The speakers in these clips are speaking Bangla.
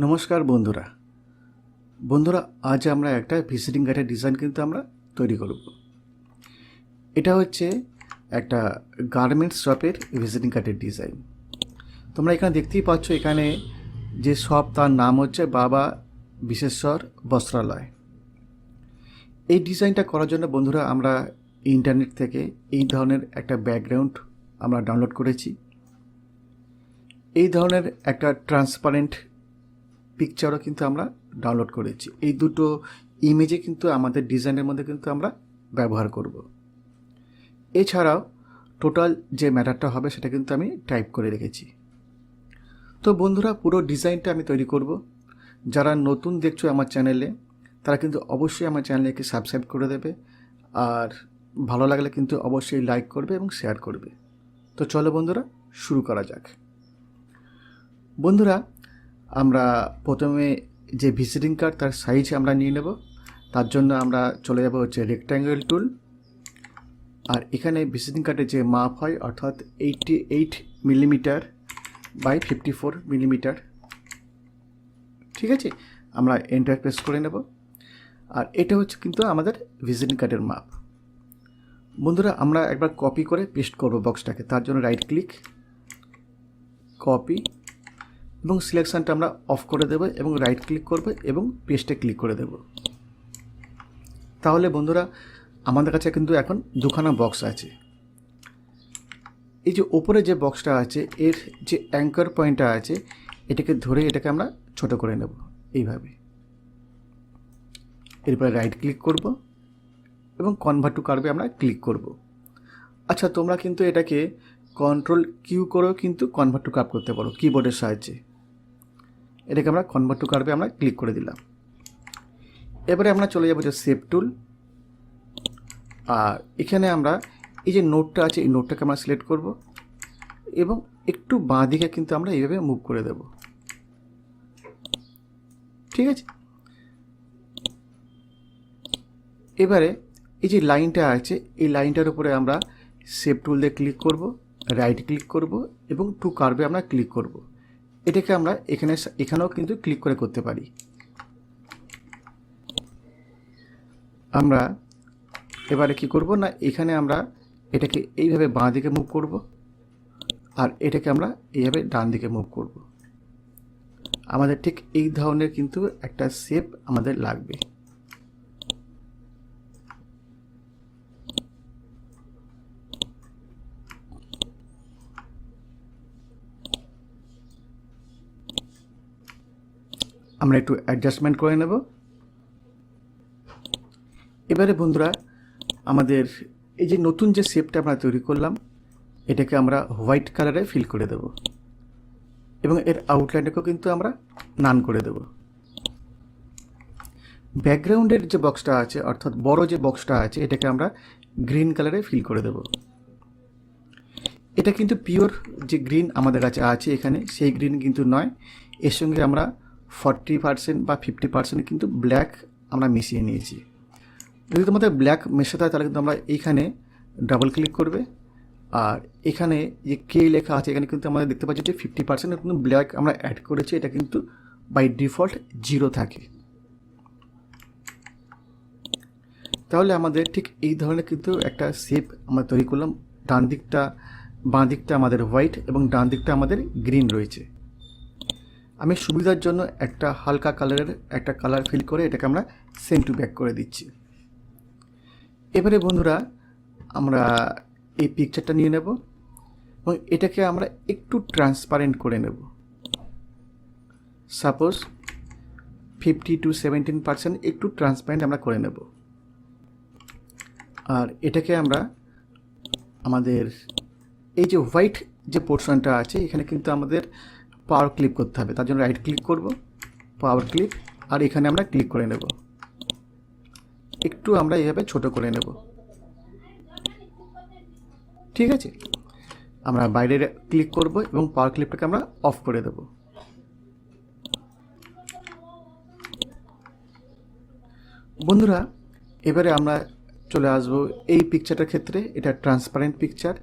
নমস্কার বন্ধুরা। বন্ধুরা, আজ আমরা একটা ভিজিটিং কার্ডের ডিজাইন কিন্তু আমরা তৈরি করব। এটা হচ্ছে একটা গার্মেন্টস শপের ভিজিটিং কার্ডের ডিজাইন তোমরা এখানে দেখতেই পাচ্ছ, এখানে যে শপ তার নাম হচ্ছে বাবা বিশেশ্বর বস্ত্রালয়। এই ডিজাইনটা করার জন্য বন্ধুরা, আমরা ইন্টারনেট থেকে এই ধরনের একটা ব্যাকগ্রাউন্ড আমরা ডাউনলোড করেছি। এই ধরনের একটা ট্রান্সপারেন্ট পিকচারও কিন্তু আমরা ডাউনলোড করেছি। এই দুটো ইমেজে কিন্তু আমাদের ডিজাইনের মধ্যে কিন্তু আমরা ব্যবহার করব। এছাড়াও টোটাল যে ম্যাটারটা হবে সেটা কিন্তু আমি টাইপ করে রেখেছি। তো বন্ধুরা, পুরো ডিজাইনটা আমি তৈরি করব। যারা নতুন দেখছ আমার চ্যানেলে তারা কিন্তু অবশ্যই আমার চ্যানেলকে সাবস্ক্রাইব করে দেবে। আর ভালো লাগলে কিন্তু অবশ্যই লাইক করবে এবং শেয়ার করবে। তো চলো বন্ধুরা, শুরু করা যাক। বন্ধুরা আমরা প্রথমে যে ভিজিটিং কার্ড তার সাইজ আমরা নিয়ে নেব। তার জন্য আমরা চলে যাব হচ্ছে রেক্ট্যাঙ্গেল টুল আর এখানে ভিজিটিং কার্ডের যে মাপ হয়, অর্থাৎ eighty eight millimetre by fifty four millimetre ঠিক আছে? আমরা এন্টার প্রেস করে নেব। আর এটা হচ্ছে কিন্তু আমাদের ভিজিটিং কার্ডের মাপ। বন্ধুরা, আমরা একবার কপি করে পেস্ট করব বক্সটাকে তার জন্য রাইট ক্লিক কপি এবং সিলেকশানটা আমরা অফ করে দেবো এবং রাইট ক্লিক করব এবং পেস্টে ক্লিক করে দেব। তাহলে বন্ধুরা, আমাদের কাছে কিন্তু এখন দুখানা বক্স আছে। এই যে ওপরে যে বক্সটা আছে, এর যে অ্যাঙ্কার পয়েন্টটা আছে, এটাকে ধরে এটাকে আমরা ছোট করে নেব, এইভাবে। এরপরে রাইট ক্লিক করব এবং কনভার্ট টু কার্ভে আমরা ক্লিক করব। আচ্ছা তোমরা কিন্তু এটাকে কন্ট্রোল কিউ করেও কিন্তু কনভার্ট টু কার্ভ করতে পারো কিবোর্ডের সাহায্যে। এটাকে আমরা কনভার্ট টু কার্ভে আমরা ক্লিক করে দিলাম। এবারে আমরা চলে যাব যে সেভ টুল আর এখানে আমরা এই যে নোটটা আছে, এই নোটটাকে আমরা সিলেক্ট করব এবং একটু বাঁ দিকে কিন্তু আমরা এইভাবে মুভ করে দেব। ঠিক আছে? এবারে এই যে লাইনটা আছে, এই লাইনটার উপরে আমরা সেভ টুল দিয়ে ক্লিক করব রাইট ক্লিক করব এবং টু কার্ভে আমরা ক্লিক করব। এটাকে আমরা এখানে এখানেও কিন্তু ক্লিক করে করতে পারি। আমরা এবারে কি করব না, এখানে আমরা এটাকে এইভাবে বাঁ দিকে মুভ করব আর এটাকে আমরা এইভাবে ডান দিকে মুভ করব। আমাদের ঠিক এই ধরনের কিন্তু একটা শেপ আমাদের লাগবে। আমরা একটু অ্যাডজাস্টমেন্ট করে নেব। এবারে বন্ধুরা, আমাদের এই যে নতুন যে শেপটা আমরা তৈরি করলাম, এটাকে আমরা হোয়াইট কালারে ফিল করে দেব। এবং এর আউটলাইনটাকেও কিন্তু আমরা নান করে দেব। ব্যাকগ্রাউন্ডের যে বক্সটা আছে, অর্থাৎ বড় যে বক্সটা আছে, এটাকে আমরা গ্রিন কালারে ফিল করে দেব। এটা কিন্তু পিওর যে গ্রিন আমাদের কাছে আছে এখানে, সেই গ্রিন কিন্তু নয়। এর সঙ্গে আমরা ফর্টি পার্সেন্ট বা ফিফটি পার্সেন্ট কিন্তু ব্ল্যাক আমরা মিশিয়ে নিয়েছি। যদি তোমাদের ব্ল্যাক মেশাতে হয় তাহলে কিন্তু আমরা এইখানে ডাবল ক্লিক করবে। আর এখানে যে কে লেখা আছে, এখানে কিন্তু আমাদের দেখতে পাচ্ছি যে ফিফটি পার্সেন্ট কিন্তু ব্ল্যাক আমরা অ্যাড করেছি, এটা কিন্তু বাই ডিফল্ট জিরো থাকে। তাহলে আমাদের ঠিক এই ধরনের কিন্তু একটা শেপ আমরা তৈরি করলাম। ডান দিকটা, বাঁ দিকটা আমাদের হোয়াইট এবং ডান দিকটা আমাদের গ্রিন রয়েছে। আমি সুবিধার জন্য একটা হালকা কালারের একটা কালার ফিল করে এটাকে আমরা সেন্ট টু ব্যাক করে দিচ্ছি। এবারে বন্ধুরা, আমরা এই পিকচারটা নিয়ে নেব এবং এটাকে আমরা একটু ট্রান্সপারেন্ট করে নেব। Suppose fifty to seventeen percent একটু ট্রান্সপারেন্ট আমরা করে নেব। আর এটাকে আমরা আমাদের এই যে হোয়াইট যে পোর্শনটা আছে, এখানে কিন্তু আমাদের পাওয়ার ক্লিক করতে হবে। তার জন্য রাইট ক্লিক করব পাওয়ার ক্লিক আর এখানে আমরা ক্লিক করে নেব। একটু আমরা এইভাবে ছোট করে নেব। ঠিক আছে? আমরা বাইরে ক্লিক করব এবং পাওয়ার ক্লিপটাকে আমরা অফ করে দেব। বন্ধুরা, এবারে আমরা চলে আসব এই পিকচারটার ক্ষেত্রে। এটা ট্রান্সপারেন্ট পিকচার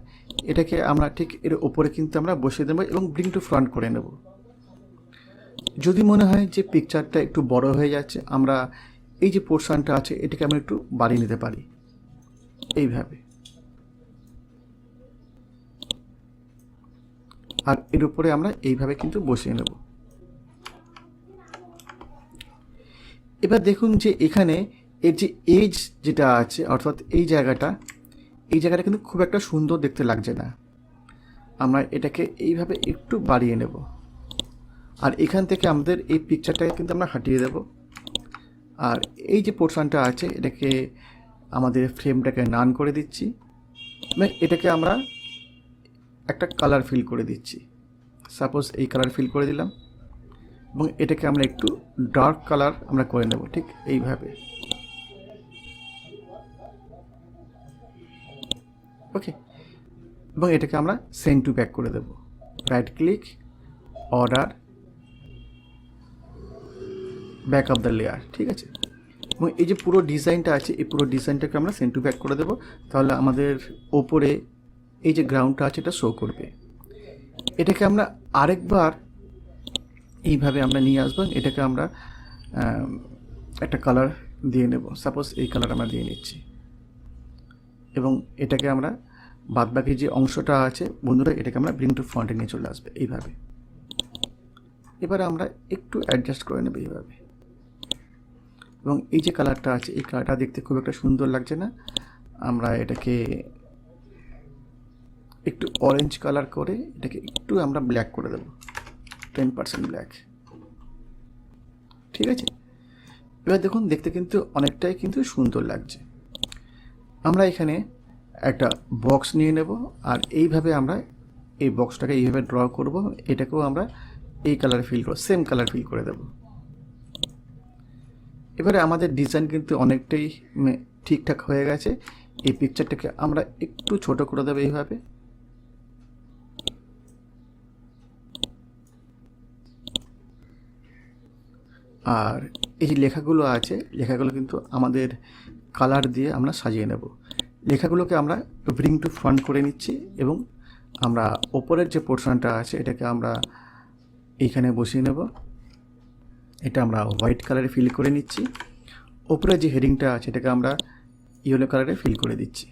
এটাকে আমরা ঠিক এর ওপরে কিন্তু আমরা বসিয়ে দেবো এবং ব্রিং টু ফ্রন্ট করে নেব। যদি মনে হয় যে পিকচারটা একটু বড় হয়ে যাচ্ছে, আমরা এই যে পোর্শনটা আছে, এটাকে আমরা একটু বাড়িয়ে নিতে পারি। এইভাবে। আর এর উপরে আমরা এইভাবে কিন্তু বসিয়ে নেব। এবার দেখুন যে এখানে এর যে এজ যেটা আছে, অর্থাৎ এই জায়গাটা এই জায়গাটা কিন্তু খুব একটা সুন্দর দেখতে লাগছে না। আমরা এটাকে এইভাবে একটু বাড়িয়ে নেব। আর এখান থেকে আমাদের এই পিকচারটাকে কিন্তু আমরা হাঁটিয়ে দেব। আর এই যে পোর্শনটা আছে, এটাকে আমাদের ফ্রেমটাকে নান করে দিচ্ছি। মানে এটাকে আমরা একটা কালার ফিল করে দিচ্ছি। সাপোজ এই কালার ফিল করে দিলাম। এবং এটাকে আমরা একটু ডার্ক কালার আমরা করে নেব, ঠিক এইভাবে। ওকে এবং এটাকে আমরা সেন্ড টু ব্যাক করে দেব। Right click order back of the layer ঠিক আছে? এবং এই যে পুরো ডিজাইনটা আছে, এই পুরো ডিজাইনটাকে আমরা সেন্ড টু ব্যাক করে দেবো। তাহলে আমাদের ওপরে এই যে গ্রাউন্ডটা আছে, এটা শো করবে। এটাকে আমরা আরেকবার এইভাবে আমরা নিয়ে আসব। এটাকে আমরা একটা কালার দিয়ে নেব। সাপোজ এই কালার আমরা দিয়ে নিচ্ছি। এবং এটাকে আমরা বাদবাকি যে অংশটা আছে, বন্ধুরা, এটাকে আমরা ব্রিং টু ফ্রন্টে নিয়ে চলে আসবে এইভাবে। এবার আমরা একটু অ্যাডজাস্ট করে নেব এইভাবে। এবং এই যে কালারটা আছে, এই কালারটা দেখতে খুব একটা সুন্দর লাগছে না। আমরা এটাকে একটু অরেঞ্জ কালার করে এটাকে একটু আমরা ব্ল্যাক করে দেবো। টেন পার্সেন্ট ব্ল্যাক ঠিক আছে? এবার দেখুন, দেখতে কিন্তু অনেকটাই কিন্তু সুন্দর লাগছে। আমরা এখানে একটা বক্স নিয়ে নেব, আর এইভাবে আমরা এই বক্সটাকে এইভাবে ড্র করব। এটাকেও আমরা এই কালার ফিল করব সেম কালার ফিল করে দেব। এবারে আমাদের ডিজাইন কিন্তু অনেকটাই ঠিকঠাক হয়ে গেছে। এই পিকচারটাকে আমরা একটু ছোট করে দেবো এইভাবে। আর এই যে লেখাগুলো আছে, লেখাগুলো কিন্তু আমাদের কালার দিয়ে আমরা সাজিয়ে নেব। লেখাগুলোকে আমরা ব্রিং টু ফ্রন্ট করে নিচ্ছি এবং আমরা ওপরের যে পোর্শনটা আছে এটাকে আমরা এইখানে বসিয়ে নেব। এটা আমরা হোয়াইট কালারে ফিল করে নিচ্ছি। ওপরে যে হেডিংটা আছে এটাকে আমরা ইয়েলো কালারে ফিল করে দিচ্ছি।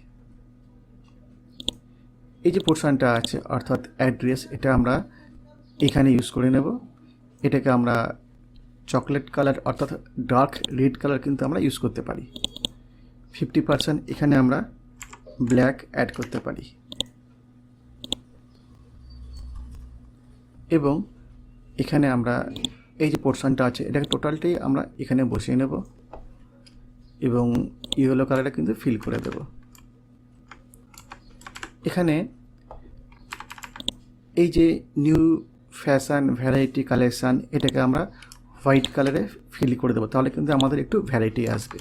এই যে পোর্শনটা আছে অর্থাৎ অ্যাড্রেস এটা আমরা এখানে ইউজ করে নেব। এটাকে আমরা চকলেট কালার অর্থাৎ ডার্ক রেড কালার কিন্তু আমরা ইউজ করতে পারি। ফিফটি পার্সেন্ট এখানে আমরা ব্ল্যাক অ্যাড করতে পারি। এবং এখানে আমরা এই যে পোর্শনটা আছে, এটাকে টোটালটাই আমরা এখানে বসিয়ে নেব এবং ইয়েলো কালারটা কিন্তু ফিল করে দেব। এখানে এই যে নিউ ফ্যাশন ভ্যারাইটি কালেকশান এটাকে আমরা হোয়াইট কালারে ফিল করে দেবো, তাহলে কিন্তু আমাদের একটু ভ্যারাইটি আসবে।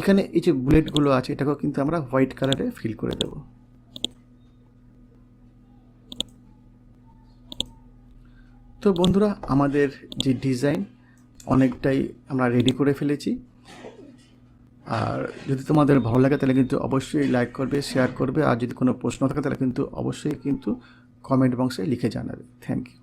এখানে এই যে বুলেটগুলো আছে, এটাকেও কিন্তু আমরা হোয়াইট কালারে ফিল করে দেব। তো বন্ধুরা, আমাদের যে ডিজাইন অনেকটাই আমরা রেডি করে ফেলেছি। আর যদি তোমাদের ভালো লাগে, তাহলে কিন্তু অবশ্যই লাইক করবে শেয়ার করবে। আর যদি কোনো প্রশ্ন থাকে, তাহলে কিন্তু অবশ্যই কিন্তু কমেন্ট বক্সে লিখে জানাবে। Thank you